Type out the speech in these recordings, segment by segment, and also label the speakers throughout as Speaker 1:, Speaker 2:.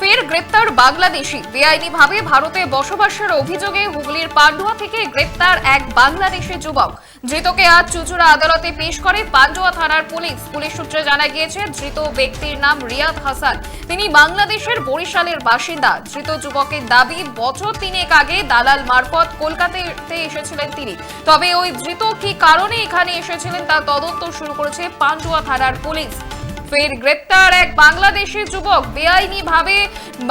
Speaker 1: ফের গ্রেপ্তার বাংলাদেশি। বেআইনিভাবে ভারতে বসবাসের অভিযোগে হুগলির পান্ডুয়া থেকে গ্রেপ্তার এক বাংলাদেশি যুবক। ধৃতকে আজ চুচুড়া আদালতে পেশ করে পান্ডুয়া থানার পুলিশ। পুলিশ সূত্রে জানা গিয়েছে, ধৃত ব্যক্তির নাম রিয়াদ হাসান। তিনি বাংলাদেশের বরিশালের বাসিন্দা। ধৃত যুবকের দাবি, বছর তিনেক আগে দালাল মারফত কলকাতাতে এসেছিলেন তিনি। তবে ওই ধৃত কি কারণে এখানে এসেছিলেন তা তদন্ত শুরু করেছে পান্ডুয়া থানার পুলিশ। ফের গ্রেপ্তার এক বাংলাদেশি যুবক। বেআইনি ভাবে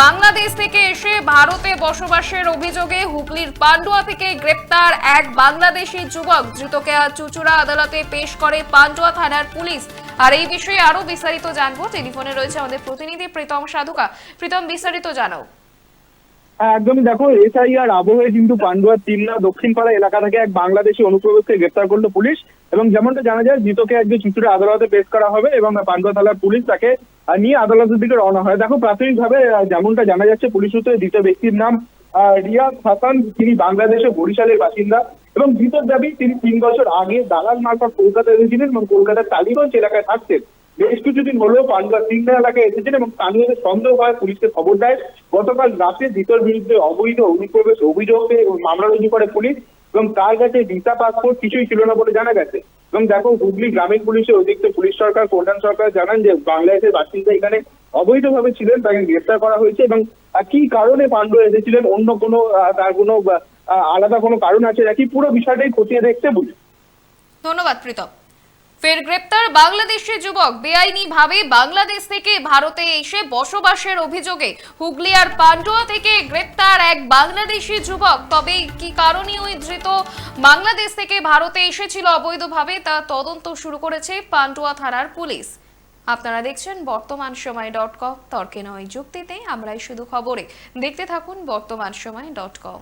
Speaker 1: বাংলাদেশ থেকে এসে ভারতে বসবাসের অভিযোগে হুগলির পান্ডুয়া থেকে গ্রেপ্তার এক বাংলাদেশি যুবক। ধৃতকে চুচুড়া আদালতে পেশ করে পান্ডুয়া থানার পুলিশ। আর এই বিষয়ে আরও বিস্তারিত জানব। টেলিফোনে রয়েছে আমাদের প্রতিনিধি প্রীতম সাধুকা। প্রীতম, বিস্তারিত জানাও।
Speaker 2: একদমই। দেখো এসআইআর আবহে কিন্তু পান্ডুয়ার তিলনা দক্ষিণপাড়া এলাকা থেকে এক বাংলাদেশি অনুপ্রবেশকে গ্রেপ্তার করল পুলিশ এবং যেমনটা জানা যায়, ধৃতকে আজকে চুচুড়া আদালতে পেশ করা হবে এবং পান্ডুয়া থানার পুলিশ তাকে নিয়ে আদালতের দিকে রওনা হয়। দেখো, প্রাথমিকভাবে যেমনটা জানা যাচ্ছে, পুলিশ সূত্রে ধৃত ব্যক্তির নাম রিয়াদ হাসান। তিনি বাংলাদেশের বরিশালের বাসিন্দা এবং ধৃতর দাবি তিনি তিন বছর আগে দালাল মারফত কলকাতা এসেছিলেন এবং কলকাতার টালিগঞ্জ এলাকায় থাকতেন। বেশ কিছুদিন হলো পান্ডুয়া সিংহা এলাকায় এসেছেন এবং স্থানীয়দের সন্দেহ হয়, পুলিশকে খবর দেয়। গতকাল রাতে ধৃতর বিরুদ্ধে অবৈধ অনুপ্রবেশ অভিযোগে মামলা রুজু করে পুলিশ এবং তার কাছে ভিসা, পাসপোর্ট কিছুই ছিল না বলে জানা গেছে। এবং দেখো, হুগলি গ্রামীণ পুলিশের অতিরিক্ত পুলিশ সরকার কল্যাণ সরকার জানান যে বাংলাদেশের বাসিন্দা এখানে অবৈধভাবে ছিলেন, তাকে গ্রেফতার করা হয়েছে এবং কি কারণে পান্ডুয়া এসেছিলেন? অন্য কোনো তার কোনো আলাদা কোনো কারণ আছে নাকি? পুরো বিষয়টাই খতিয়ে দেখছে পুলিশ।
Speaker 1: ধন্যবাদ, প্রীতম। ফের গ্রেপ্তার বাংলাদেশি যুবক। বেআইনি ভাবে বাংলাদেশ থেকে ভারতে এসে বসবাসের অভিযোগে হুগলি আর পান্ডুয়া থেকে গ্রেপ্তার এক বাংলাদেশি যুবক। তবে কি কারণে ওই ধৃত বাংলাদেশ থেকে ভারতে এসেছিল অবৈধভাবে তা তদন্ত শুরু করেছে পান্ডুয়া থানার পুলিশ। আপনারা দেখছেন বর্তমান সময় ডট কম। তর্কে নয় যুক্তিতে, আমরাই শুধু খবরে। দেখতে থাকুন বর্তমান সময় ডট কম।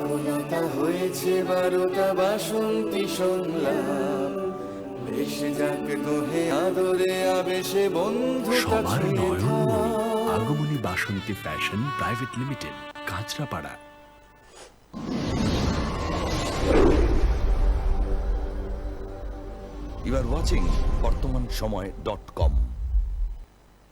Speaker 3: আকুলতা হয়েছে বারোটা বাসন্তী সংলাপ ভেসে যাক দোহে আদরে আবেশে বন্ধু
Speaker 4: সবার নয়নমণি Agomoni Basanti fashion private limited Kanchrapara.
Speaker 5: You are watching Bartaman Samay dot com